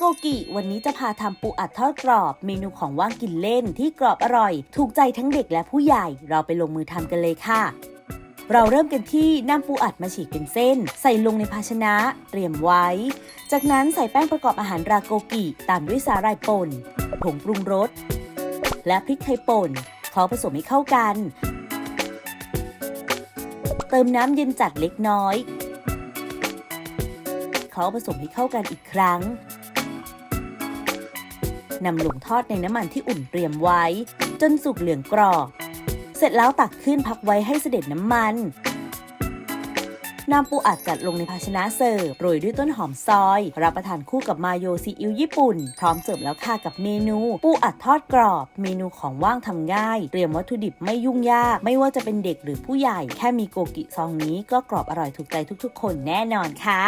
โกกิวันนี้จะพาทำปูอัดทอดกรอบ เมนูของว่างกินเล่นที่กรอบอร่อย ถูกใจทั้งเด็กและผู้ใหญ่ เราไปลงมือทำกันเลยค่ะ เราเริ่มกันที่นำปูอัดมาฉีกเป็นเส้น ใส่ลงในภาชนะเตรียมไว้ จากนั้นใส่แป้งประกอบอาหารราโกกิ ตามด้วยสาหร่ายป่น ผงปรุงรส และพริกไทยป่นเคล้าผสมให้เข้ากัน เติมน้ำเย็นจัดเล็กน้อยเคล้าผสมให้เข้ากันอีกครั้ง นำลงทอดในน้ำมันที่อุ่นเตรียมไว้ จนสุกเหลืองกรอบ เสร็จแล้วตักขึ้นพักไว้ให้เสด็จน้ำมันนำปูอัดจัดลงในภาชนะเสิร์ฟโรยด้วยต้นหอมซอย รับประทานคู่กับมาโยซีอิ๊วญี่ปุ่น พร้อมเสิร์ฟแล้วค่ะกับเมนู ปูอัดทอดกรอบ เมนูของว่างทำง่าย เตรียมวัตถุดิบไม่ยุ่งยาก ไม่ว่าจะเป็นเด็กหรือผู้ใหญ่ แค่มีโกกิซองนี้ก็กรอบอร่อยถูกใจทุกๆ คนแน่นอนค่ะ